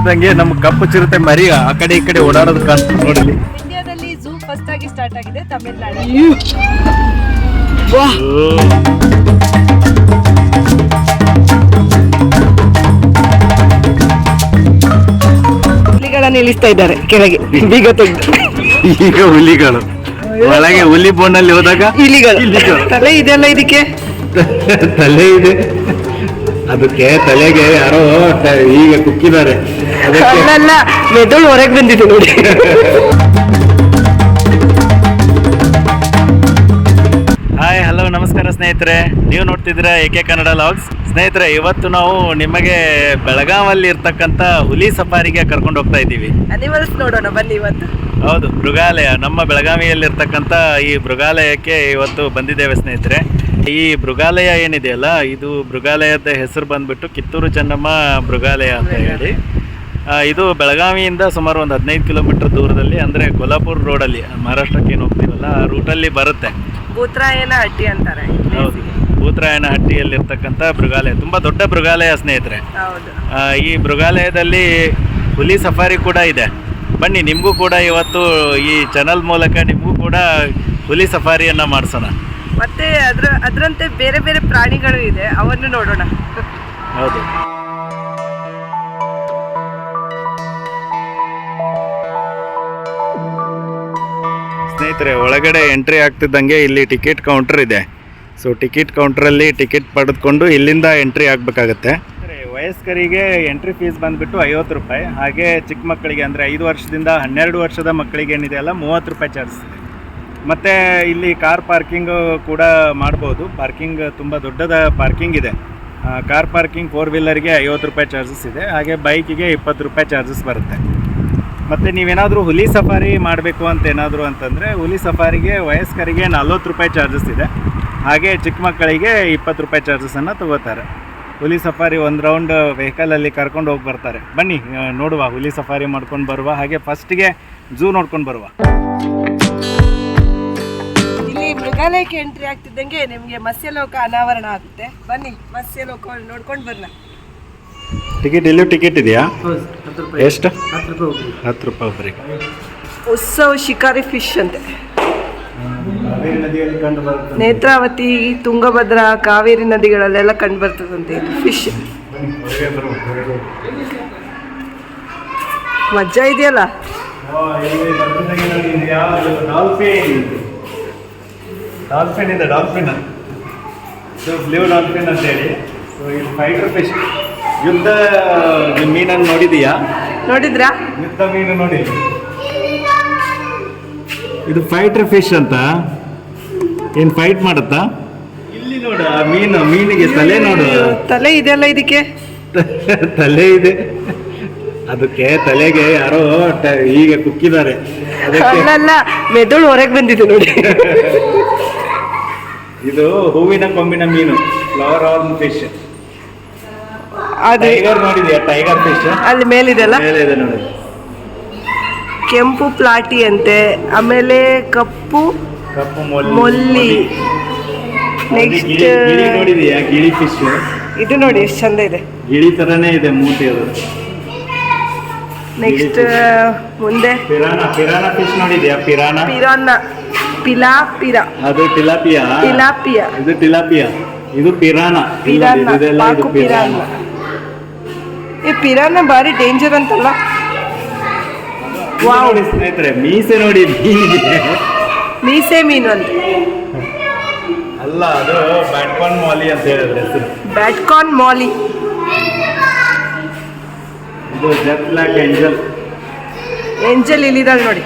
ಆಗ್ತಿದ್ದಂಗೆ ನಮ್ ಕಪ್ಪು ಚಿರತೆ ಮರಿ ಆ ಕಡೆ ಈ ಕಡೆ ಓಡಾಡೋದು ಕಾಣ್ತದೆ ನೋಡಿ. ಇಂಡಿಯಾದಲ್ಲಿ ಝೂ ಫಸ್ಟ್ ಆಗಿ ಸ್ಟಾರ್ಟ್ ಆಗಿದೆ ತಮಿಳ್ನಾಡು ಹುಲಿಗಳನ್ನ ನಿಲ್ಲಿಸ್ತಾ ಇದ್ದಾರೆ ಕೆಳಗೆ. ಬೀಗ ತೆಗೆದು. ಈಗ ಹುಲಿಗಳು. ಒಳಗೆ ಹುಲಿ ಬೋನಲ್ಲಿ ಹೋದಾಗ ಇಲಿಗಳು. ಇಲಿಗಳು. ತಲೆ ಇದೆಲ್ಲ ಇದಕ್ಕೆ? ತಲೆ ಇದೆ. ಅದಕ್ಕೆ ತಲೆಗೆ ಯಾರೋ ಈಗ ಕುಕ್ಕಿದ್ದಾರೆ. ಮೆದುಳು ಹೊರಗೆ ಬಂದಿದೆ ನೋಡಿ. ಹಾಯ್ ಹಲೋ ನಮಸ್ಕಾರ ಸ್ನೇಹಿತರೆ. ನೀವು ನೋಡ್ತಿದ್ದೀರಾ ಏಕೆ ಕನ್ನಡ ಲಾಗ್ಸ್ ಸ್ನೇಹಿತರೆ ಇವತ್ತು ನಾವು ನಿಮಗೆ ಬೆಳಗಾವಲ್ಲಿ ಇರ್ತಕ್ಕಂಥ ಹುಲಿ ಸಫಾರಿಗೆ ಕರ್ಕೊಂಡು ಹೋಗ್ತಾ ಇದ್ದೀವಿ. ಅನಿಮಲ್ಸ್ ನೋಡೋಣ ಬನ್ನಿ ಇವತ್ತು. ಹೌದು ಮೃಗಾಲಯ. ನಮ್ಮ ಬೆಳಗಾವಿಯಲ್ಲಿರ್ತಕ್ಕಂಥ ಈ ಮೃಗಾಲಯಕ್ಕೆ ಇವತ್ತು ಬಂದಿದ್ದೇವೆ ಸ್ನೇಹಿತರೆ. ಈ ಮೃಗಾಲಯ ಏನಿದೆಯಲ್ಲ ಇದು ಮೃಗಾಲಯದ ಹೆಸರು ಬಂದ್ಬಿಟ್ಟು ಕಿತ್ತೂರು ಚೆನ್ನಮ್ಮ ಮೃಗಾಲಯ ಅಂತ ಹೇಳಿ. ಇದು ಬೆಳಗಾವಿಯಿಂದ ಸುಮಾರು ಒಂದು ಹದಿನೈದು ಕಿಲೋಮೀಟರ್ ದೂರದಲ್ಲಿ ಅಂದರೆ ರೋಡ್ ರೋಡಲ್ಲಿ ಮಹಾರಾಷ್ಟ್ರಕ್ಕೆ ಏನು ಹೋಗ್ತೀವಲ್ಲ ಆ ರೂಟಲ್ಲಿ ಬರುತ್ತೆ. ಭೂತ್ರಾಯನ ಹಟ್ಟಿ ಅಂತಾರೆ ಹೌದು. ಭೂತರಾಯನ ಹಟ್ಟಿಯಲ್ಲಿರ್ತಕ್ಕಂಥ ಮೃಗಾಲಯ ತುಂಬ ದೊಡ್ಡ ಮೃಗಾಲಯ ಸ್ನೇಹಿತರೆ. ಈ ಮೃಗಾಲಯದಲ್ಲಿ ಹುಲಿ ಸಫಾರಿ ಕೂಡ ಇದೆ. ಬನ್ನಿ ನಿಮಗೂ ಕೂಡ ಇವತ್ತು ಈ ಚಾನಲ್ ಮೂಲಕ ನಿಮಗೂ ಕೂಡ ಹುಲಿ ಸಫಾರಿಯನ್ನು ಮಾಡಿಸೋಣ. ಮತ್ತೆ ಅದ್ರ ಅದರಂತೆ ಬೇರೆ ಬೇರೆ ಪ್ರಾಣಿಗಳು ಇದೆ ಅವನ್ನು ನೋಡೋಣ. ಹೌದು. ಸ್ನೇಹಿತರೆ ಒಳಗಡೆ ಎಂಟ್ರಿ ಆಗ್ತಿದ್ದಂಗೆ ಇಲ್ಲಿ ಟಿಕೆಟ್ ಕೌಂಟರ್ ಇದೆ. ಸೊ ಟಿಕೆಟ್ ಕೌಂಟ್ರಲ್ಲಿ ಟಿಕೆಟ್ ಪಡೆದುಕೊಂಡು ಇಲ್ಲಿಂದ ಎಂಟ್ರಿ ಆಗಬೇಕಾಗತ್ತೆ. ವಯಸ್ಕರಿಗೆ ಎಂಟ್ರಿ ಫೀಸ್ ಬಂದುಬಿಟ್ಟು ಐವತ್ತು ರೂಪಾಯಿ. ಹಾಗೆ ಚಿಕ್ಕ ಮಕ್ಕಳಿಗೆ ಅಂದರೆ ಐದು ವರ್ಷದಿಂದ ಹನ್ನೆರಡು ವರ್ಷದ ಮಕ್ಕಳಿಗೆ ಏನಿದೆ ಅಲ್ಲ ಮೂವತ್ತು ರೂಪಾಯಿ ಚಾರ್ಜ್. ಇದೆ ಮತ್ತು ಇಲ್ಲಿ ಕಾರ್ ಪಾರ್ಕಿಂಗು ಕೂಡ ಮಾಡ್ಬೋದು. ಪಾರ್ಕಿಂಗ್ ತುಂಬ ದೊಡ್ಡದ ಪಾರ್ಕಿಂಗ್ ಇದೆ. ಕಾರ್ ಪಾರ್ಕಿಂಗ್ ಫೋರ್ ವೀಲರ್ಗೆ ಐವತ್ತು ರೂಪಾಯಿ ಚಾರ್ಜಸ್ ಇದೆ. ಹಾಗೆ ಬೈಕಿಗೆ ಇಪ್ಪತ್ತು ರೂಪಾಯಿ ಚಾರ್ಜಸ್ ಬರುತ್ತೆ. ಮತ್ತು ನೀವೇನಾದರೂ ಹುಲಿ ಸಫಾರಿ ಮಾಡಬೇಕು ಅಂತ ಏನಾದರೂ ಅಂತಂದರೆ, ಹುಲಿ ಸಫಾರಿಗೆ ವಯಸ್ಕರಿಗೆ ನಲ್ವತ್ತು ರೂಪಾಯಿ ಚಾರ್ಜಸ್ ಇದೆ. ಹಾಗೆ ಚಿಕ್ಕ ಮಕ್ಕಳಿಗೆ ಇಪ್ಪತ್ತು ರೂಪಾಯಿ ಚಾರ್ಜಸನ್ನು ತಗೋತಾರೆ. ಹುಲಿ ಸಫಾರಿ ಒಂದು ರೌಂಡ್ ವೆಹಿಕಲಲ್ಲಿ ಕರ್ಕೊಂಡು ಹೋಗಿ ಬರ್ತಾರೆ. ಬನ್ನಿ ನೋಡುವ. ಹುಲಿ ಸಫಾರಿ ಮಾಡ್ಕೊಂಡು ಬರುವ. ಹಾಗೆ ಫಸ್ಟಿಗೆ ಝೂ ನೋಡ್ಕೊಂಡು ಬರುವ. ಮೃಗಾಲಯಕ್ಕೆ ಎಂಟ್ರಿ ಆಗ್ತಿದ್ದಂಗೆ ನಿಮಗೆ ಮತ್ಸ್ಯಲೋಕ ಅನಾವರಣ ಆಗುತ್ತೆ. ಬನ್ನಿ ಮತ್ಸ್ಯಲೋಕ ನೋಡ್ಕೊಂಡು ಬರ್ಲ. ಟಿಕೆಟ್ ಇಲ್ಲೂ ಟಿಕೆಟ್ ಇದೆಯಾ? ಎಷ್ಟು? ಹತ್ತು ರೂಪಾಯಿ ಒಬ್ಬರಿಗೆ ಉತ್ಸವ ಶಿಕಾರಿ ಫಿಶ್ ಅಂತೆ. ನೇತ್ರಾವತಿ ತುಂಗಭದ್ರಾ ಕಾವೇರಿ ನದಿಗಳಲ್ಲೆಲ್ಲ ಕಂಡು ಬರ್ತದಂತೆ ಇದು ಫಿಶ್ ಮಜ್ಜಾ ಇದೆಯಲ್ಲ? ಡಾಲ್ಫಿನ್ ಇದೆ ಡಾಲ್ಫಿನ್ ಇದು ಬ್ಲೂ ಡಾಲ್ಫಿನ್ ಅಂತ ಹೇಳಿ ಸೊ ಇದು ಫೈಟರ್ ಫಿಶ್ ಯುದ್ಧ ಮೀನನ್ನು ನೋಡಿದೀಯಾ ನೋಡಿದ್ರಾ? ಯುದ್ಧ ಮೀನು ನೋಡಿ ಇದು ಫೈಟರ್ ಫಿಶ್ ಅಂತ? ಏನು ಫೈಟ್ ಮಾಡುತ್ತಾ? ಇಲ್ಲಿ ನೋಡು ಆ ಮೀನು ಮೀನಿಗೆ ತಲೆ ನೋಡು. ತಲೆ ಇದೆಯಲ್ಲ ಇದಕ್ಕೆ? ತಲೆ ಇದೆ. ಅದಕ್ಕೆ ತಲೆಗೆ ಯಾರೋ ಹೀಗೆ ಈಗ ಕುಕ್ಕಿದ್ದಾರೆ ಮೆದುಳು ಹೊರಗೆ ಬಂದಿದೆ ನೋಡಿ. ಇದು ಹೂವಿನ ಕೊಂಬಿನ ಮೀನು ಫ್ಲವರ್ ಆರ್ನ್ ಫಿಶ್ ಅದು ಟೈಗರ್ ನೋಡಿದ್ಯಾ? ಟೈಗರ್ ಫಿಶ್ ಅಲ್ಲಿ ಮೇಲಿದೆಲ್ಲ ಮೇಲೆ ಇದೆ ನೋಡಿ. ಕೆಂಪು ಪ್ಲಾಟಿ ಅಂತೆ ಆಮೇಲೆ ಕಪ್ಪು ಕಪ್ಪು ಮೊಲ್ಲಿ ಮೊಲ್ಲಿ. ನೆಕ್ಸ್ಟ್ ಗಿಳಿ ಗಿಳಿ ನೋಡಿದ್ಯಾ? ಗಿಳಿ ಫಿಶ್ ಇದು ನೋಡಿ ಎಷ್ಟು ಚಂದ ಇದೆ. ಗಿಳಿ ತರನೇ ಇದೆ ಮೂತಿ ಅದು. ನೆಕ್ಸ್ಟ್ ಮುಂದೆ. ಪಿರಾನ ಪಿರಾನ ಫಿಶ್ ನೋಡಿದ್ಯಾ? ಪಿರಾನ ಪಿರಾನ್ನ ಪಿಲಾ ಪಿರಾ ಅದು ಟಿಲಾಪಿಯಾ ಟಿಲಾಪಿಯ ಇದು ಟಿಲಾಪಿಯಾ ಇದು ಪಿರಾನ ಪಿರಾನ ಪಿರಾನ್ನ ಇದೆಲ್ಲ ಇದು ಪಾಕು ಪಿರಾನ ಈ ಪಿರಾನ ಭಾರಿ ಡೇಂಜರ್ ಅಂತಲ್ಲ. ವಾ ವಾವ್. ನೋಡಿ ಸ್ನೇಹಿತರೆ ಮೀಸೆ ನೋಡಿ ಮೀನಿಗೆ. ಮೀಸೆ ಮೀನು ಅಂತ. ಅಲ್ಲ ಅದು ಬ್ಯಾಟ್ಕಾನ್ ಮಾಲಿ ಅಂತ ಹೇಳಿದ್ರೆ ಹೆಸರು. ಬ್ಯಾಟ್ಕಾನ್ ಮಾಲಿ. ಇದು ಜೆಟ್ ಬ್ಲಾಕ್ ಏಂಜಲ್. ಏಂಜಲ್ ಇಲ್ಲಿದ್ದಾಳೆ ನೋಡಿ.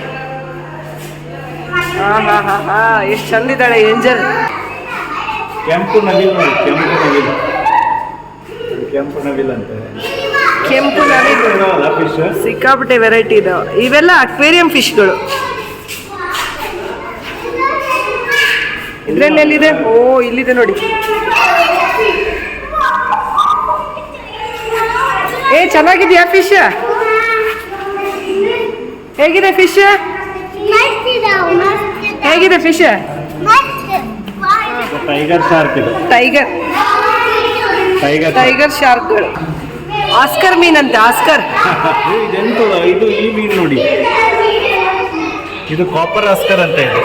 ಹಾ ಹಾ ಹಾ ಹಾ ಎಷ್ಟು ಚಂದ ಇದ್ದಾಳೆ ಏಂಜಲ್. ಕೆಂಪು ನವಿಲ್ ನೋಡಿ ಕೆಂಪು ನವಿಲ್. ಕೆಂಪು ನವಿಲ್ ಅಂತ. ಕೆಂಪು ನವಿಲು. ಫಿಶ್ ಸಿಕ್ಕಾಪಟ್ಟೆ ವೆರೈಟಿ ಇದಾವೆ ಇವೆಲ್ಲ ಅಕ್ವೇರಿಯಂ ಫಿಶ್ಗಳು ಇದ್ರಲ್ಲಿ ಎಲ್ಲಿದೆ ಓ ಇಲ್ಲಿದೆ ನೋಡಿ. ಏ ಚೆನ್ನಾಗಿದ್ಯಾ ಫಿಶ್ ಹೇಗಿದೆ ಫಿಶ್ ಹೇಗಿದೆ ಫಿಶ್ ಟೈಗರ್ ಶಾರ್ಕ್ ಇದು. ಟೈಗರ್ ಟೈಗರ್ ಟೈಗರ್ ಶಾರ್ಕ್ಗಳು ಆಸ್ಕರ್ ಮೀನಂತೆ ಆಸ್ಕರ್ ಇದೆಂತು ಇದು ಈ ಮೀನು ನೋಡಿ. ಇದು ಕಾಪರ್ ಆಸ್ಕರ್ ಅಂತ ಇದೆ.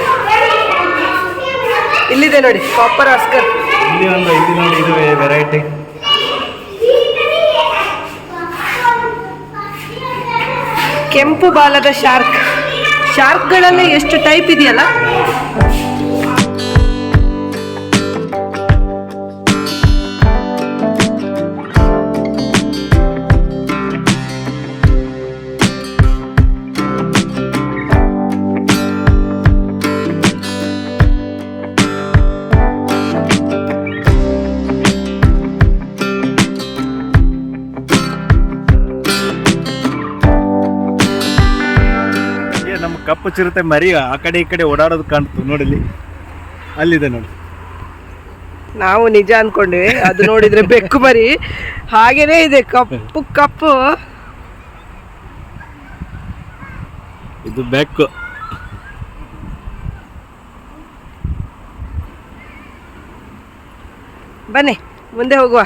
ಇಲ್ಲಿದೆ ನೋಡಿ ಕಾಪರ್ ಆಸ್ಕರ್ ಇಲ್ಲಿ ಒಂದು ಇಲ್ಲಿ ನೋಡಿ ಇದು ವೆರೈಟಿ ಕೆಂಪು ಬಾಲದ ಶಾರ್ಕ್ ಶಾರ್ಕ್ಗಳಲ್ಲೇ ಎಷ್ಟು ಟೈಪ್ ಇದೆಯಲ್ಲ? ಕಪ್ಪು ಚಿರತೆ ಮರಿ ಆ ಕಡೆ ಈ ಕಡೆ ಓಡಾಡೋದು ಕಾಣ್ತು ನೋಡಿಲಿ ಅಲ್ಲಿದೆ ನೋಡಿ. ನಾವು ನಿಜ ಅನ್ಕೊಂಡ್ವಿ ಅದು ನೋಡಿದ್ರೆ ಬೆಕ್ಕು ಮರಿ. ಹಾಗೇನೇ ಇದೆ ಕಪ್ಪು ಕಪ್ಪು. ಇದು ಬೆಕ್ಕು. ಬನ್ನಿ ಮುಂದೆ ಹೋಗುವ.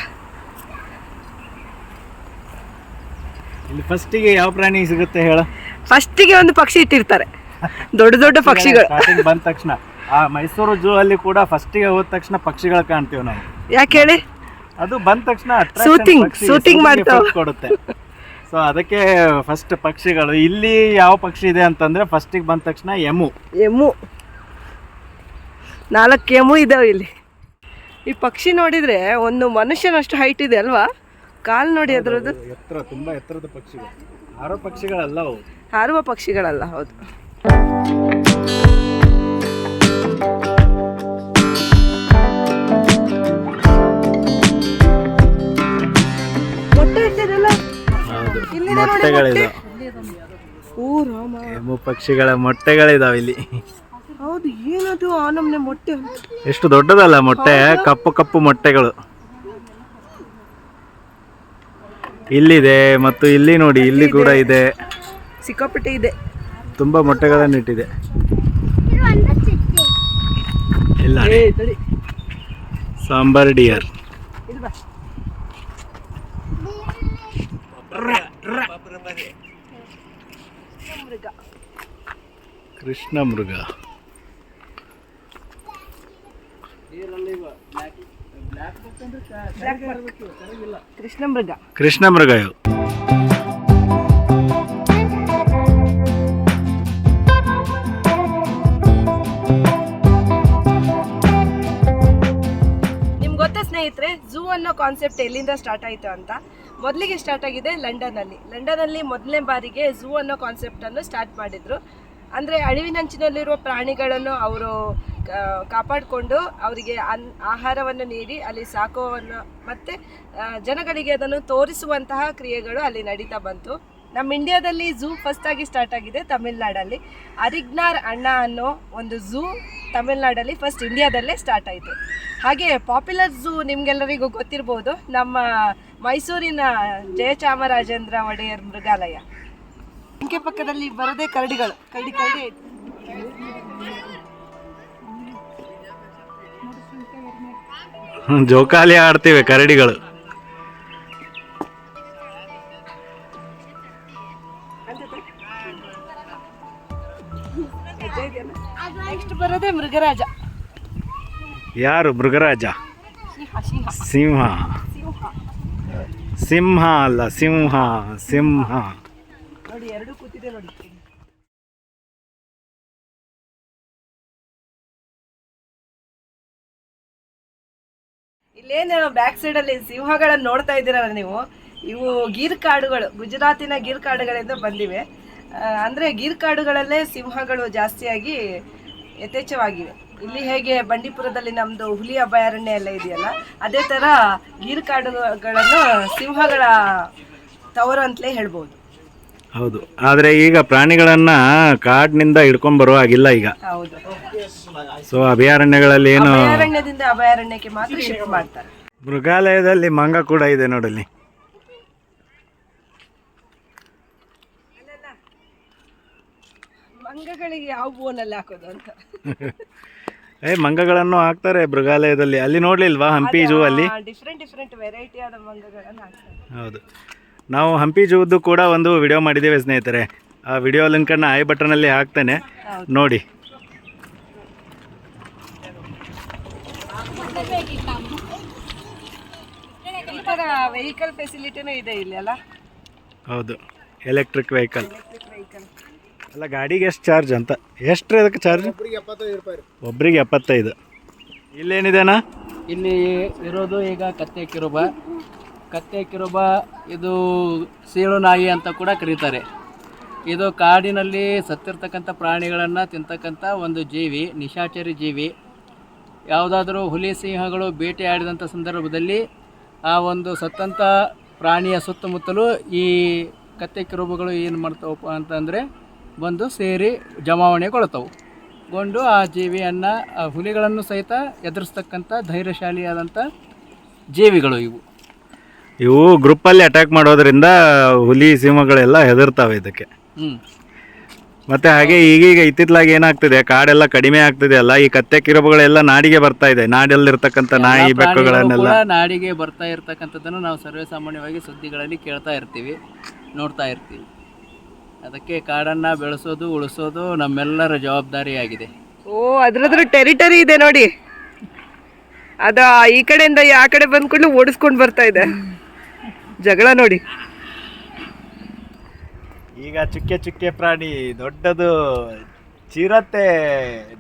ಇಲ್ಲಿ ಫಸ್ಟಿಗೆ ಯಾವ ಪ್ರಾಣಿ ಸಿಗುತ್ತೆ ಹೇಳ. ಫಸ್ಟಿಗೆ ಒಂದು ಪಕ್ಷಿ ಇಟ್ಟಿರ್ತಾರೆ. ದೊಡ್ಡ ದೊಡ್ಡ ಪಕ್ಷಿಗಳು. ಸ್ಟಾರ್ಟಿಂಗ್ ಬಂದ ತಕ್ಷಣ ಆ ಮೈಸೂರು ಜೂ ಅಲ್ಲಿ ಕೂಡ ಫಸ್ಟ್ಗೆ ಹೋದ ತಕ್ಷಣ ಪಕ್ಷಿಗಳು ಕಾಣ್ತೀವಿ ನಾವು. ಯಾಕೆ ಹೇಳಿ? ಅದು ಬಂದ ತಕ್ಷಣ attraction Soothing, ಪಕ್ಷಿಗೆ, soothing soothing ಮಾಡ್ತಾವ. effect ಕೊಡುತ್ತೆ. ಸೊ ಅದಕ್ಕೆ ಫಸ್ಟ್ ಪಕ್ಷಿಗಳು. ಇಲ್ಲಿ ಯಾವ ಪಕ್ಷಿ ಇದೆ ಅಂತಂದ್ರೆ ಫಸ್ಟಿಗೆ ಬಂದ ತಕ್ಷಣ ಎಮು. ಎಮ್ಮು ನಾಲ್ಕು ಎಮ್ಮು ಇದಾವೆ ಇಲ್ಲಿ. ಈ ಪಕ್ಷಿ ನೋಡಿದ್ರೆ ಒಂದು ಮನುಷ್ಯನಷ್ಟು ಹೈಟ್ ಇದೆ ಅಲ್ವಾ? ಕಾಲ್ ನೋಡಿ ಅದರದ್ದು. ಎತ್ತರ ತುಂಬಾ ಎತ್ತರದ ಪಕ್ಷಿಗಳು. ಆರೋ ಪಕ್ಷಿಗಳಲ್ಲ ಅವು. ಹಾರುವ ಪಕ್ಷಿಗಳಲ್ಲ ಹೌದು. ಪಕ್ಷಿಗಳ ಮೊಟ್ಟೆಗಳಿದಾವ ಇಲ್ಲಿ. ಹೌದು ಏನದು ಆ ನಮ್ನೆ ಮೊಟ್ಟೆ? ಎಷ್ಟು ದೊಡ್ಡದಲ್ಲ ಮೊಟ್ಟೆ ಕಪ್ಪು ಕಪ್ಪು ಮೊಟ್ಟೆಗಳು. ಇಲ್ಲಿದೆ ಮತ್ತು ಇಲ್ಲಿ ನೋಡಿ ಇಲ್ಲಿ ಕೂಡ ಇದೆ. ಸಿಕ್ಕಾಪಟ್ಟೆ ಇದೆ. ತುಂಬಾ ಮೊಟ್ಟೆಗಳನ್ನು ಇಟ್ಟಿದೆ. ಇಲ್ಲ. Sambar deer. ಇಲ್ಲಿ ಬಾ. ಮೃಗ ಕೃಷ್ಣ ಮೃಗ ಕೃಷ್ಣ ಮೃಗ ಕೃಷ್ಣ ಮೃಗ ಇವು ಕಾನ್ಸೆಪ್ಟ್ ಎಲ್ಲಿಂದ ಸ್ಟಾರ್ಟ್ ಆಯಿತು ಅಂತ ಮೊದಲಿಗೆ ಸ್ಟಾರ್ಟ್ ಆಗಿದೆ ಲಂಡನ್ನಲ್ಲಿ. ಲಂಡನ್ನಲ್ಲಿ ಮೊದಲನೇ ಬಾರಿಗೆ ಝೂ ಅನ್ನೋ ಕಾನ್ಸೆಪ್ಟನ್ನು ಸ್ಟಾರ್ಟ್ ಮಾಡಿದರು. ಅಂದರೆ ಅಳಿವಿನಂಚಿನಲ್ಲಿರುವ ಪ್ರಾಣಿಗಳನ್ನು ಅವರು ಕಾಪಾಡಿಕೊಂಡು ಅವರಿಗೆ ಅನ್, ಆಹಾರವನ್ನು ನೀಡಿ ಅಲ್ಲಿ ಸಾಕೋವನ್ನು ಮತ್ತು ಜನಗಳಿಗೆ ಅದನ್ನು ತೋರಿಸುವಂತಹ ಕ್ರಿಯೆಗಳು ಅಲ್ಲಿ ನಡೀತಾ ಬಂತು. ನಮ್ಮ ಇಂಡಿಯಾದಲ್ಲಿ ಝೂ ಫಸ್ಟ್ ಆಗಿ ಸ್ಟಾರ್ಟ್ ಆಗಿದೆ ತಮಿಳ್ನಾಡಲ್ಲಿ. ಅರಿಗ್ನಾರ್ ಅಣ್ಣ ಅನ್ನೋ ಒಂದು ಝೂ ತಮಿಳ್ನಾಡಲ್ಲಿ ಫಸ್ಟ್ ಇಂಡಿಯಾದಲ್ಲೇ ಸ್ಟಾರ್ಟ್ ಆಯಿತು. ಹಾಗೆ ಪಾಪ್ಯುಲರ್ ಝೂ ನಿಮ್ಗೆಲ್ಲರಿಗೂ ಗೊತ್ತಿರ್ಬೋದು, ನಮ್ಮ ಮೈಸೂರಿನ ಜಯಚಾಮರಾಜೇಂದ್ರ ಒಡೆಯರ್ ಮೃಗಾಲಯ. ಅಂಕೆ ಪಕ್ಕದಲ್ಲಿ ಬರೋದೇ ಕರಡಿಗಳು. ಕರಡಿ ಕರಡಿ ಜೋಕಾಲಿ ಆಡ್ತೀವಿ ಕರಡಿಗಳು. ನೆಕ್ಸ್ಟ್ ಬರೋದೇ ಮೃಗರಾಜ. ಯಾರು ಮೃಗರಾಜ? ಸಿಂಹ ಸಿಂಹ. ಅಲ್ಲ ಸಿಂಹ ಸಿಂಹ. ನೋಡಿ ಎರಡು ಕೂತಿದೆ ನೋಡಿ. ಇಲ್ಲೇನು ಬ್ಯಾಕ್ ಸೈಡ್ ಅಲ್ಲಿ ಸಿಂಹಗಳನ್ನ ನೋಡ್ತಾ ಇದ್ದೀರಲ್ಲ ನೀವು? ಇವು ಗೀರ್ ಕಾಡುಗಳು ಗುಜರಾತಿನ ಗೀರ್ ಕಾಡುಗಳಿಂದ ಬಂದಿವೆ. ಅಂದ್ರೆ ಗೀರ್ ಕಾಡುಗಳಲ್ಲೇ ಸಿಂಹಗಳು ಜಾಸ್ತಿಯಾಗಿ ಯಥೇಚ್ಛವಾಗಿವೆ. ಇಲ್ಲಿ ಹೇಗೆ ಬಂಡೀಪುರದಲ್ಲಿ ನಮ್ದು ಹುಲಿ ಅಭಯಾರಣ್ಯ ಎಲ್ಲ ಇದೆಯಲ್ಲ ಅದೇ ತರ ಗೀರ್ ಕಾಡುಗಳನ್ನು ಸಿಂಹಗಳ ತವರು ಅಂತಲೇ ಹೇಳ್ಬೋದು. ಹೌದು. ಆದರೆ ಈಗ ಪ್ರಾಣಿಗಳನ್ನ ಕಾಡಿನಿಂದ ಹಿಡ್ಕೊಂಡ್ ಬರೋ ಹಾಗಿಲ್ಲ ಈಗ. ಹೌದು. ಸೊ ಅಭಯಾರಣ್ಯಗಳಲ್ಲಿ ಏನು ಅಭಯಾರಣ್ಯದಿಂದ ಅಭಯಾರಣ್ಯಕ್ಕೆ ಮಾತ್ರ ಶಿಫ್ಟ್ ಮಾಡ್ತಾರೆ. ಮೃಗಾಲಯದಲ್ಲಿ ಮಂಗ ಕೂಡ ಇದೆ ನೋಡಲ್ಲಿ. ಮಂಗಗಳಿಗೆ ಯಾವ ಬೋನಲ್ಲಿ ಹಾಕೋದು ಅಂತ. ಏ ಮಂಗಗಳನ್ನು ಹಾಕ್ತಾರೆ ಮೃಗಾಲಯದಲ್ಲಿ. ಅಲ್ಲಿ ನೋಡ್ಲಿಲ್ವಾ ಹಂಪಿ ಜೂ ಅಲ್ಲಿ? ಡಿಫ್ರೆಂಟ್ ಡಿಫ್ರೆಂಟ್ ವೆರೈಟಿ ಆದ ಮಂಗಗಳನ್ನು ಹಾಕ್ತಾರೆ. ಹೌದು. ನಾವು ಹಂಪಿ ಜೂದ್ದು ಕೂಡ ಒಂದು ವಿಡಿಯೋ ಮಾಡಿದ್ದೇವೆ ಸ್ನೇಹಿತರೆ. ಆ ವಿಡಿಯೋ ಲಿಂಕನ್ನು ಐ ಬಟನಲ್ಲಿ ಹಾಕ್ತೇನೆ. ನೋಡಿ. ಈ ಥರ ವೆಹಿಕಲ್ ಫೆಸಿಲಿಟಿನೂ ಇದೆ ಇಲ್ಲಿ ಅಲ್ಲ? ಹೌದು. ಎಲೆಕ್ಟ್ರಿಕ್ ವೆಹಿಕಲ್ ಎಲೆಕ್ಟ್ರಿಕ್ ವೆಹಿಕಲ್ ಅಲ್ಲ ಗಾಡಿಗೆ ಎಷ್ಟು ಚಾರ್ಜ್ ಅಂತ? ಎಷ್ಟು ಅದಕ್ಕೆ ಚಾರ್ಜ್ ಒಬ್ಬರಿಗೆ ಎಪ್ಪತ್ತೈದು ಇಲ್ಲೇನಿದೆನಾ? ಇಲ್ಲಿ ಇರೋದು ಈಗ ಕತ್ತೆ ಕಿರುಬ. ಕತ್ತೆ ಕಿರುಬ ಇದು ಸೀಳು ನಾಯಿ ಅಂತ ಕೂಡ ಕರೀತಾರೆ. ಇದು ಕಾಡಿನಲ್ಲಿ ಸತ್ತಿರ್ತಕ್ಕಂಥ ಪ್ರಾಣಿಗಳನ್ನು ತಿಂತಕ್ಕಂಥ ಒಂದು ಜೀವಿ ನಿಶಾಚರಿ ಜೀವಿ. ಯಾವುದಾದ್ರೂ ಹುಲಿ ಸಿಂಹಗಳು ಬೇಟೆಯಾಡಿದಂಥ ಸಂದರ್ಭದಲ್ಲಿ ಆ ಒಂದು ಸತ್ತಂಥ ಪ್ರಾಣಿಯ ಸುತ್ತಮುತ್ತಲೂ ಈ ಕತ್ತೆ ಕಿರುಬಗಳು ಏನು ಮಾಡ್ತಾವಪ್ಪ ಅಂತಂದರೆ ಬಂದು ಸೇರಿ ಜಮಾವಣೆಗೊಳ್ತವು. ಗೊಂಡು ಆ ಜೀವಿಯನ್ನು ಆ ಹುಲಿಗಳನ್ನು ಸಹಿತ ಎದುರಿಸ್ತಕ್ಕಂಥ ಧೈರ್ಯಶಾಲಿಯಾದಂಥ ಜೀವಿಗಳು ಇವು. ಇವು ಗ್ರೂಪಲ್ಲಿ ಅಟ್ಯಾಕ್ ಮಾಡೋದರಿಂದ ಹುಲಿ ಸಿಂಹಗಳೆಲ್ಲ ಹೆದರ್ತಾವೆ ಇದಕ್ಕೆ. ಹ್ಞೂ ಮತ್ತೆ ಹಾಗೆ ಈಗೀಗ ಇತ್ತಿತ್ತಲಾಗಿ ಏನಾಗ್ತಿದೆ ಕಾಡೆಲ್ಲ ಕಡಿಮೆ ಆಗ್ತಿದೆ ಅಲ್ಲ ಈ ಕತ್ತೆ ಕಿರುಬಗಳೆಲ್ಲ ನಾಡಿಗೆ ಬರ್ತಾ ಇದೆ ನಾಡಲ್ಲಿರ್ತಕ್ಕಂಥ ನಾಯಿ ಬೆಕ್ಕುಗಳನ್ನೆಲ್ಲ. ನಾಡಿಗೆ ಬರ್ತಾ ಇರ್ತಕ್ಕಂಥದ್ದನ್ನು ನಾವು ಸರ್ವೇ ಸಾಮಾನ್ಯವಾಗಿ ಸುದ್ದಿಗಳಲ್ಲಿ ಕೇಳ್ತಾ ಇರ್ತೀವಿ ನೋಡ್ತಾ ಇರ್ತೀವಿ. ಅದಕ್ಕೆ ಕಾಡನ್ನು ಬೆಳೆಸೋದು ಉಳಿಸೋದು ನಮ್ಮೆಲ್ಲರ ಜವಾಬ್ದಾರಿಯಾಗಿದೆ. ಓ ಅದ್ರದ್ರ ಟೆರಿಟರಿ ಇದೆ ನೋಡಿ. ಅದ ಈ ಕಡೆಯಿಂದ ಆ ಕಡೆ ಬಂದ್ಕೊಂಡು ಓಡಿಸ್ಕೊಂಡು ಬರ್ತಾ ಇದೆ. ಜಗಳ ನೋಡಿ. ಈಗ ಚುಕ್ಕೆ ಚುಕ್ಕೆ ಪ್ರಾಣಿ ದೊಡ್ಡದು ಚಿರತೆ.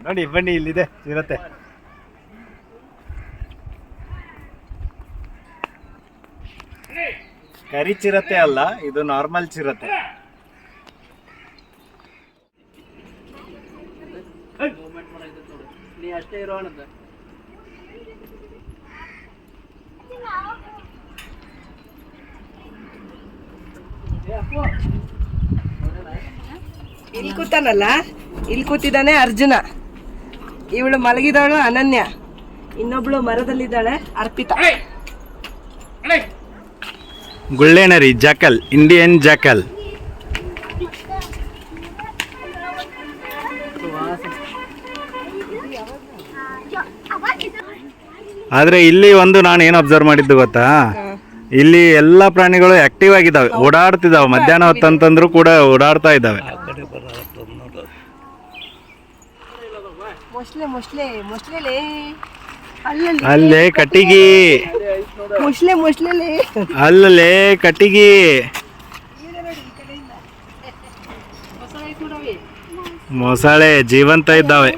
ನೋಡಿ ಬನ್ನಿ ಇಲ್ಲಿದೆ ಚಿರತೆ. ಕರಿ ಚಿರತೆ ಅಲ್ಲ ಇದು ನಾರ್ಮಲ್ ಚಿರತೆ. ನೀ ಅಷ್ಟೇ ಇರೋಣ ಇಲ್ಲಿ ಕೂತಾನಲ್ಲ? ಇಲ್ಲಿ ಕೂತಿದ್ದಾನೆ ಅರ್ಜುನ. ಇವಳು ಮಲಗಿದಾಳು ಅನನ್ಯ. ಇನ್ನೊಬ್ಳು ಮರದಲ್ಲಿದ್ದಾಳೆ ಅರ್ಪಿತಾ. ಗುಳ್ಳೇನರಿ ಜಾಕಲ್ ಇಂಡಿಯನ್ ಜಾಕಲ್. ಆದ್ರೆ ಇಲ್ಲಿ ಒಂದು ನಾನು ಏನು ಅಬ್ಸರ್ವ್ ಮಾಡಿದ್ದು ಗೊತ್ತಾ? ಇಲ್ಲಿ ಎಲ್ಲಾ ಪ್ರಾಣಿಗಳು ಆಕ್ಟಿವ್ ಆಗಿದ್ದಾವೆ ಓಡಾಡ್ತಿದ್ದಾವೆ. ಮಧ್ಯಾಹ್ನ ಹೊತ್ತಂತಂದ್ರೂ ಕೂಡ ಓಡಾಡ್ತಾ ಇದ್ದಾವೆ. ಅಲ್ಲೇ ಕಟ್ಟಿಗಿ. ಅಲ್ಲಲ್ಲೇ ಕಟ್ಟಿಗಿ. ಮೊಸಳೆ ಜೀವಂತ ಇದ್ದಾವೆ.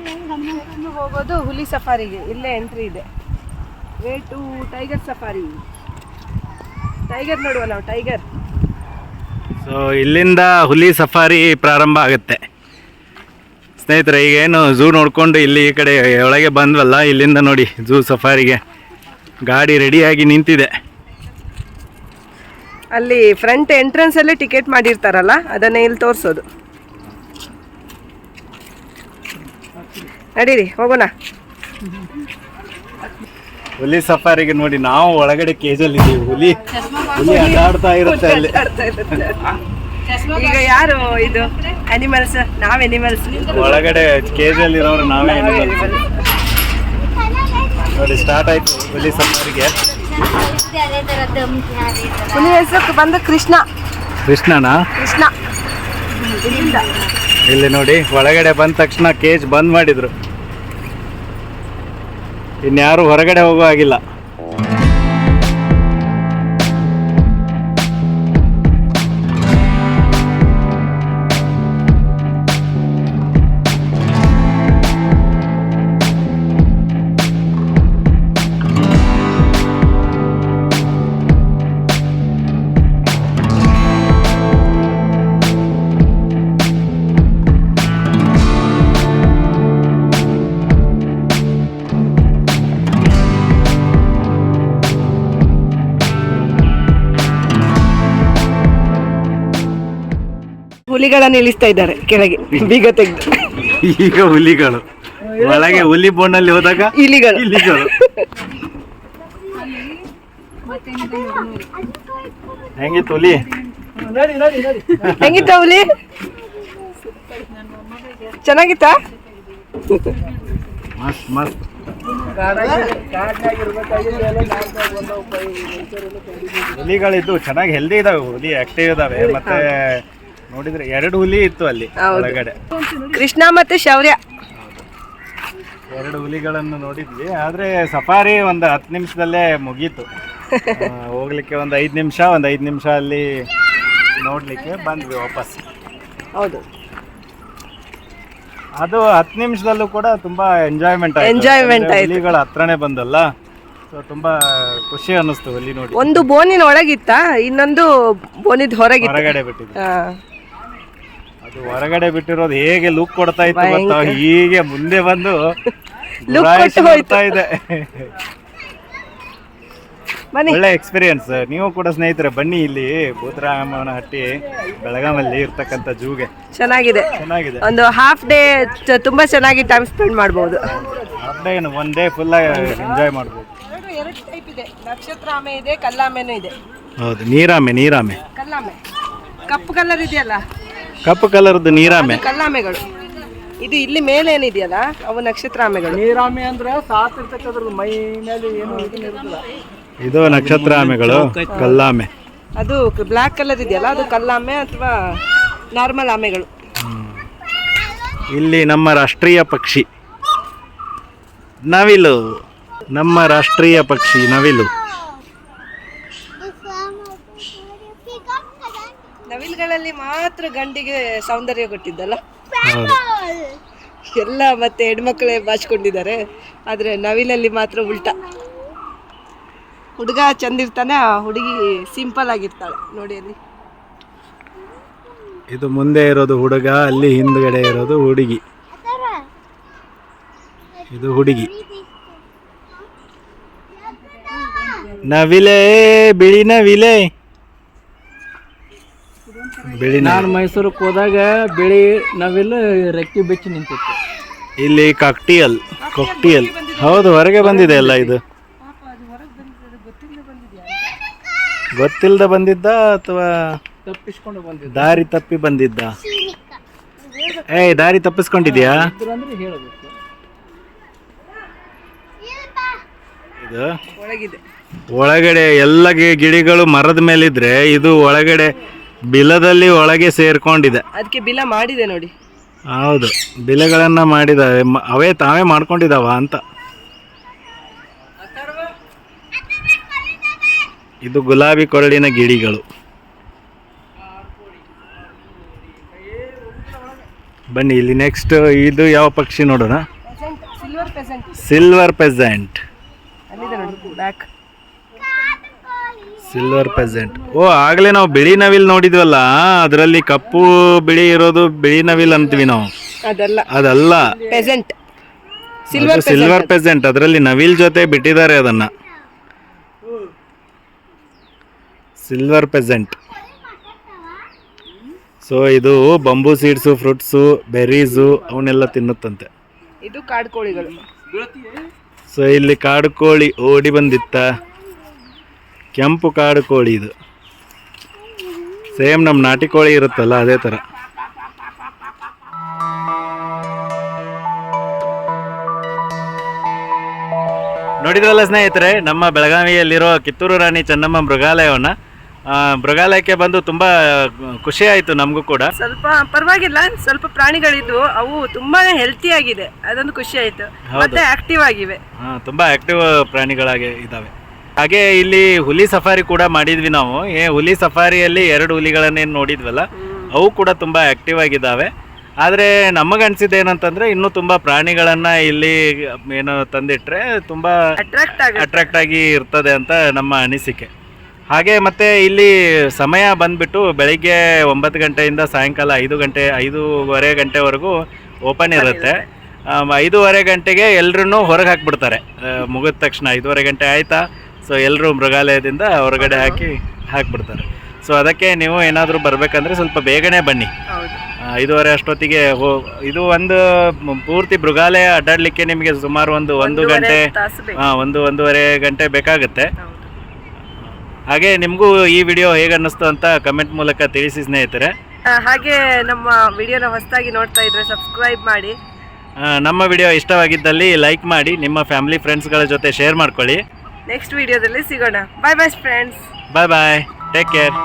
ಹೋಗೋದು ಹುಲಿ ಸಫಾರಿಗೆ. ಇಲ್ಲೇ ಎಂಟ್ರಿ ಇದೆ. Way to tiger safari tiger ನೋಡುವ ನಾವು ಟೈಗರ್ ಸೊ ಇಲ್ಲಿಂದ ಹುಲಿ ಸಫಾರಿ ಪ್ರಾರಂಭ ಆಗುತ್ತೆ. ಸ್ನೇಹಿತರೆ ಈಗೇನು ಝೂ ನೋಡಿಕೊಂಡು ಇಲ್ಲಿ ಈ ಕಡೆ ಒಳಗೆ ಬಂದ್ವಲ್ಲ ಇಲ್ಲಿಂದ ನೋಡಿ ಝೂ ಸಫಾರಿಗೆ ಗಾಡಿ ರೆಡಿಯಾಗಿ ನಿಂತಿದೆ. ಅಲ್ಲಿ ಫ್ರಂಟ್ ಎಂಟ್ರೆನ್ಸ್ ಅಲ್ಲೇ ಟಿಕೆಟ್ ಮಾಡಿರ್ತಾರಲ್ಲ ಅದನ್ನೇ ಇಲ್ಲಿ ತೋರಿಸೋದು. ನಡೀರಿ ಹೋಗೋಣ. ಹುಲಿ ಸಫಾರಿಗೆ ನೋಡಿ ನಾವು ಒಳಗಡೆ ಕೇಜಲ್ಲಿ ಇದ್ದೀವಿ ಹುಲಿ ಹುಲಿ ಅಡ್ಡಾಡ್ತಾ ಇರುತ್ತೆ ಅಲ್ಲಿ. ಈಗ ಯಾರು ಇದು? ಅನಿಮಲ್ಸ್ ನಾವ್ ಅನಿಮಲ್ಸ್ ಒಳಗಡೆ ಕೇಜಲ್ಲಿ ಇರೋರು ನಾವೇ ಅನಿಮಲ್ಸ್ ನೋಡಿ ಸ್ಟಾರ್ಟ್ ಆಯ್ತು ಹುಲಿ ಸಫಾರಿಗೆ. ಹುಲಿ ಹೆಸರು ಬಂದು ಕೃಷ್ಣ. ಕೃಷ್ಣನಾ? ಕೃಷ್ಣ. ಇಲ್ಲಿ ನೋಡಿ ಒಳಗಡೆ ಬಂದ ತಕ್ಷಣ ಕೇಜ್ ಬಂದ್ ಮಾಡಿದ್ರು. ಇನ್ಯಾರು ಹೊರಗಡೆ ಹೋಗೋ ಆಗಿಲ್ಲ ಹುಲಿಗಳನ್ನ ಇಳಿಸ್ತಾ ಇದ್ದಾರೆ ಕೆಳಗೆ. ಬೀಗ ತೆಗೆದು. ಈಗ ಹುಲಿಗಳು. ಒಳಗೆ ಹುಲಿ ಬೋನಲ್ಲಿ ಹೋದಾಗ ಇಲಿಗಳು. ಇಲಿಗಳು. ಹೆಂಗಿತ್ತು ಹುಲಿ? ಹೆಂಗಿತ್ತ ಹುಲಿ? ಚೆನ್ನಾಗಿತ್ತಾ? ಮಸ್ತ್ ಮಸ್ತ್. ಹುಲಿಗಳಿದ್ದು ಚೆನ್ನಾಗಿ ಹೆಲ್ದಿ ಇದಾವೆ ಹುಲಿ ಆಕ್ಟಿವ್ ಇದಾವೆ. ಮತ್ತೆ ನೋಡಿದ್ರೆ ಎರಡು ಹುಲಿ ಇತ್ತು ಅಲ್ಲಿ. ಒಳಗಡೆ. ಕೃಷ್ಣ ಮತ್ತೆ ಶೌರ್ಯ. ಎರಡು ಹುಲಿಗಳನ್ನು ನೋಡಿದ್ವಿ ಆದ್ರೆ ಸಫಾರಿ ಒಂದು ಹತ್ತು ನಿಮಿಷದಲ್ಲೇ ಮುಗೀತು. ಹೋಗ್ಲಿಕ್ಕೆ ಒಂದು ಐದು ನಿಮಿಷ ಒಂದು ಐದು ನಿಮಿಷ ಅಲ್ಲಿ ನೋಡ್ಲಿಕ್ಕೆ ಬಂದ್ವಿ ವಾಪಸ್. ಹೌದು. ಅದು ಹತ್ತು ನಿಮಿಷದಲ್ಲೂ ಕೂಡ ತುಂಬಾ ಎಂಜಾಯ್ಮೆಂಟ್ ಎಂಜಾಯ್ಮೆಂಟ್. ಹುಲಿಗಳ ಹತ್ರನೇ ಬಂದಲ್ಲ ಸೊ ತುಂಬಾ ಖುಷಿ ಅನ್ನಿಸ್ತು ಹುಲಿ ನೋಡಿ. ಒಂದು ಬೋನಿನ ಒಳಗಿತ್ತ ಇನ್ನೊಂದು ಬೋನಿದ್ ಹೊರಗೆ ಹೊರಗಡೆ ಬಿಟ್ಟಿದ್ವಿ ಹೊರಗಡೆ ಬಿಟ್ಟಿರೋದು ಹೇಗೆ ಲುಕ್ ಕೊಡ್ತಾ ಇತ್ತು ಗೊತ್ತಾ? ಹೀಗೆ ಮುಂದೆ ಬಂದು Look ಗುರಾಯಿಸಿ ಕೊಟ್ಟು ಹೋಯ್ತು. ನೋಡ್ತಾ ಇದೆ. ಬನ್ನಿ. ಒಳ್ಳೆ ಎಕ್ಸ್ಪೀರಿಯನ್ಸ್ ನೀವು ಕೂಡ ಸ್ನೇಹಿತರೆ ಬನ್ನಿ ಇಲ್ಲಿ ಭೂತರಾಮನಹಟ್ಟಿ ಬೆಳಗಾಮಲ್ಲಿ ಇರ್ತಕ್ಕಂಥ ಜೂಗೆ. ಚೆನ್ನಾಗಿದೆ. ಚೆನ್ನಾಗಿದೆ. ಒಂದು ಹಾಫ್ ಡೇ ತುಂಬಾ ಚೆನ್ನಾಗಿ ಟೈಮ್ ಸ್ಪೆಂಡ್ ಮಾಡಬಹುದು ಅರ್ಧ ಏನು ಒನ್ ಡೇ ಫುಲ್ ಎಂಜಾಯ್ ಮಾಡ್ಬೋದು. ಎರಡು ಟೈಪ್ ಇದೆ. ನಕ್ಷತ್ರ ಆಮೆ ಇದೆ ಕಲ್ಲಾಮೆನೂ ಇದೆ. ಹೌದು ನೀರಾಮೆ ನೀರಾಮೆ. ಕಲ್ಲಾಮೆ. ಕಪ್ಪು ಕಲರ್ ಇದೆಯಲ್ಲ? ಕಪ್ಪು ಕಲರ್ದು ನೀರಾಮೆ. ಕಲ್ಲಾಮೆಗಳು. ಇದು ಇಲ್ಲಿ ಮೇಲೆ ಏನಿದೆಯಲ್ಲ ಅವು ನಕ್ಷತ್ರ ಆಮೆಗಳು ನೀರಾಮೆ ಅಂದ್ರೆ ಸಾತಿರ್ತಕ್ಕಂಥದ್ದು ಮೈ ಮೇಲೆ ಏನು ಇದನ್ನ ಇರುದಿಲ್ಲ. ಇದು ನಕ್ಷತ್ರ ಆಮೆಗಳು ಕಲ್ಲಾಮೆ. ಅದು ಬ್ಲ್ಯಾಕ್ ಕಲರ್ ಇದೆಯಲ್ಲ ಅದು ಕಲ್ಲಾಮೆ ಅಥವಾ ನಾರ್ಮಲ್ ಆಮೆಗಳು. ಇಲ್ಲಿ ನಮ್ಮ ರಾಷ್ಟ್ರೀಯ ಪಕ್ಷಿ. ನವಿಲು. ನಮ್ಮ ರಾಷ್ಟ್ರೀಯ ಪಕ್ಷಿ ನವಿಲು. ನವಿಲುಗಳಲ್ಲಿ ಮಾತ್ರ ಗಂಡಿಗೆ ಸೌಂದರ್ಯ ಕೊಟ್ಟಿದ್ದಲ್ಲ? ಎಲ್ಲ ಮತ್ತೆ ಹೆಣ್ಮಕ್ಳೇ ಬಾಚ್ಕೊಂಡಿದ್ದಾರೆ. ಆದ್ರೆ ನವಿಲಲ್ಲಿ ಮಾತ್ರ ಉಲ್ಟಾ. ಹುಡುಗ ಚಂದಿರ್ತಾನೆ ಆ ಹುಡುಗಿ ಸಿಂಪಲ್ ಆಗಿರ್ತಾಳೆ. ನೋಡಿ ಅಲ್ಲಿ. ಇದು ಮುಂದೆ ಇರೋದು ಹುಡುಗ ಅಲ್ಲಿ ಹಿಂದ್ಗಡೆ ಇರೋದು ಹುಡುಗಿ. ಇದು ಹುಡುಗಿ. ನವಿಲೇ ಬಿಳಿ ನವಿಲೆ. ಬಿಳಿ ನಾನು ಮೈಸೂರಿಗೆ ಹೋದಾಗ ಬಿಳಿ ನಾವೆಲ್ಲ ರೆಕ್ಕೆ ಬೆಚ್ಚಿ ನಿಂತಿತ್ತು. ಇಲ್ಲಿ ಕಾಕ್ಟಿಯಲ್ ಕಾಕ್ಟಿಯಲ್ ಹೌದು ಹೊರಗೆ ಬಂದಿದೆ ಅಲ್ಲ ಇದು. ಗೊತ್ತಿಲ್ಲದೆ ಬಂದಿದ್ದ ಅಥವಾ ತಪ್ಪಿಸ್ಕೊಂಡು ಬಂದಿದ್ದ? ದಾರಿ ತಪ್ಪಿ ಬಂದಿದ್ದ? ಏಯ್ ದಾರಿ ತಪ್ಪಿಸ್ಕೊಂಡಿದ್ಯಾ? ಇದು? ಒಳಗಿದೆ. ಒಳಗಡೆ ಎಲ್ಲ ಗಿಡಗಳು ಮರದ ಮೇಲಿದ್ರೆ ಇದು ಒಳಗಡೆ ಬಿಲದಲ್ಲಿ ಒಳಗೆ ಸೇರ್ಕೊಂಡಿದೆ. ಅದಕ್ಕೆ ಬಿಲ ಮಾಡಿದೆ ನೋಡಿ. ಹೌದು ಬಿಲಗಳನ್ನ ಮಾಡಿದಾವೆ ಮ- ಅವೇ ತಾವೇ ಮಾಡ್ಕೊಂಡಿದಾವ ಅಂತ. ಇದು ಗುಲಾಬಿ ಕೊರಳಿನ ಗಿಡಿಗಳು ಬನ್ನಿ ಇಲ್ಲಿ ನೆಕ್ಸ್ಟ್ ಇದು ಯಾವ ಪಕ್ಷಿ ನೋಡೋಣ? ಸಿಲ್ವರ್ ಪೆಸೆಂಟ್ ಸಿಲ್ವರ್ ಪೆಸೆಂಟ್ ಅಲ್ಲಿದೆ ನೋಡಿ ಬ್ಯಾಕ್ ಸಿಲ್ವರ್ ಪೆಸೆಂಟ್ ಓ ಆಗಲೇ ನಾವು ಬಿಳಿ ನವಿಲ್ ನೋಡಿದ್ವಲ್ಲ? ಅದರಲ್ಲಿ ಕಪ್ಪು ಬಿಳಿ ಇರೋದು ಬಿಳಿ ನವಿಲ್ ಅಂತೀವಿ ನಾವು. ಅದಲ್ಲ. ಅದಲ್ಲ. ಪೆಸೆಂಟ್ ಸಿಲ್ವರ್ ಸಿಲ್ವರ್ ಪೆಸೆಂಟ್ ಅದರಲ್ಲಿ ನವಿಲ್ ಜೊತೆ ಬಿಟ್ಟಿದ್ದಾರೆ ಅದನ್ನ. ಸಿಲ್ವರ್ ಪೆಸೆಂಟ್ ಸೊ ಇದು ಬಂಬೂ ಸೀಡ್ಸು ಫ್ರೂಟ್ಸು ಬೆರೀಸು ಅವನ್ನೆಲ್ಲ ತಿನ್ನುತ್ತಂತೆ. ಇದು ಕಾಡ್ಕೋಳಿಗಳು. ಸೊ ಇಲ್ಲಿ ಕಾಡು ಕೋಳಿ ಓಡಿ ಬಂದಿತ್ತ? ಕೆಂಪು ಕಾಡು ಕೋಳಿ ಇದು. ಸೇಮ್ ನಮ್ಮ ನಾಟಿ ಕೋಳಿ ಇರುತ್ತಲ್ಲ ಅದೇ ಥರ ನೋಡಿದ್ರಲ್ಲ ಸ್ನೇಹಿತರೆ ನಮ್ಮ ಬೆಳಗಾವಿಯಲ್ಲಿರೋ ಕಿತ್ತೂರು ರಾಣಿ ಚೆನ್ನಮ್ಮ ಮೃಗಾಲಯವನ್ನು. ಮೃಗಾಲಯಕ್ಕೆ ಬಂದು ತುಂಬಾ ಖುಷಿ ಆಯಿತು ನಮಗೂ ಕೂಡ. ಸ್ವಲ್ಪ ಪರವಾಗಿಲ್ಲ ಸ್ವಲ್ಪ ಪ್ರಾಣಿಗಳಿದ್ವು ಅವು ತುಂಬಾ ಹೆಲ್ತಿ ಆಗಿದೆ. ಅದೊಂದು ಖುಷಿ ಆಯಿತು. ಮತ್ತೆ ಆಕ್ಟಿವ್ ಆಗಿವೆ. ತುಂಬಾ ಆಕ್ಟಿವ್ ಪ್ರಾಣಿಗಳಾಗಿ ಇದಾವೆ. ಹಾಗೆ ಇಲ್ಲಿ ಹುಲಿ ಸಫಾರಿ ಕೂಡ ಮಾಡಿದ್ವಿ ನಾವು. ಏ ಹುಲಿ ಸಫಾರಿಯಲ್ಲಿ ಎರಡು ಹುಲಿಗಳನ್ನೇನು ನೋಡಿದ್ವಲ್ಲ ಅವು ಕೂಡ ತುಂಬ ಆಕ್ಟಿವ್ ಆಗಿದ್ದಾವೆ ಆದರೆ ನಮಗನ್ಸಿದ್ದು ಏನಂತಂದ್ರೆ ಇನ್ನೂ ತುಂಬ ಪ್ರಾಣಿಗಳನ್ನ ಇಲ್ಲಿ ಏನು ತಂದಿಟ್ರೆ ತುಂಬ ಅಟ್ರಾಕ್ಟ್ ಆಗ ಇರ್ತದೆ ಅಂತ ನಮ್ಮ ಅನಿಸಿಕೆ. ಹಾಗೆ ಮತ್ತೆ ಇಲ್ಲಿ ಸಮಯ ಬಂದ್ಬಿಟ್ಟು ಬೆಳಿಗ್ಗೆ ಒಂಬತ್ತು ಗಂಟೆಯಿಂದ ಸಾಯಂಕಾಲ ಐದು ಗಂಟೆ ಐದೂವರೆ ಗಂಟೆವರೆಗೂ ಓಪನ್ ಇರುತ್ತೆ. ಐದೂವರೆ ಗಂಟೆಗೆ ಎಲ್ಲರೂ ಹೊರಗೆ ಹಾಕ್ಬಿಡ್ತಾರೆ. ಮುಗಿದ ತಕ್ಷಣ ಐದೂವರೆ ಗಂಟೆ ಆಯ್ತಾ? ಸೊ ಎಲ್ಲರೂ ಮೃಗಾಲಯದಿಂದ ಹೊರಗಡೆ ಹಾಕಿ ಹಾಕ್ಬಿಡ್ತಾರೆ. ಸೊ ಅದಕ್ಕೆ ನೀವು ಏನಾದರೂ ಬರಬೇಕಂದ್ರೆ ಸ್ವಲ್ಪ ಬೇಗನೆ ಬನ್ನಿ. ಐದೂವರೆ ಅಷ್ಟೊತ್ತಿಗೆ ಹೋ ಇದು ಒಂದು ಪೂರ್ತಿ ಮೃಗಾಲಯ ಅಡ್ಡಾಡಲಿಕ್ಕೆ ನಿಮಗೆ ಸುಮಾರು ಒಂದು ಒಂದು ಗಂಟೆ ಹಾಂ ಒಂದು ಒಂದೂವರೆ ಗಂಟೆ ಬೇಕಾಗುತ್ತೆ. ಹಾಗೆ ನಿಮಗೂ ಈ ವಿಡಿಯೋ ಹೇಗೆ ಅನ್ನಿಸ್ತು ಅಂತ ಕಮೆಂಟ್ ಮೂಲಕ ತಿಳಿಸಿ ಸ್ನೇಹಿತರೆ. ಹಾಗೆ ನಮ್ಮ ವಿಡಿಯೋನ ಹೊಸದಾಗಿ ನೋಡ್ತಾ ಇದ್ರೆ ಸಬ್ಸ್ಕ್ರೈಬ್ ಮಾಡಿ. ನಮ್ಮ ವಿಡಿಯೋ ಇಷ್ಟವಾಗಿದ್ದಲ್ಲಿ ಲೈಕ್ ಮಾಡಿ ನಿಮ್ಮ ಫ್ಯಾಮಿಲಿ ಫ್ರೆಂಡ್ಸ್ಗಳ ಜೊತೆ ಶೇರ್ ಮಾಡ್ಕೊಳ್ಳಿ. ನೆಕ್ಸ್ಟ್ ವಿಡಿಯೋದಲ್ಲಿ ಸಿಗೋಣ. Bye bye friends bye bye take care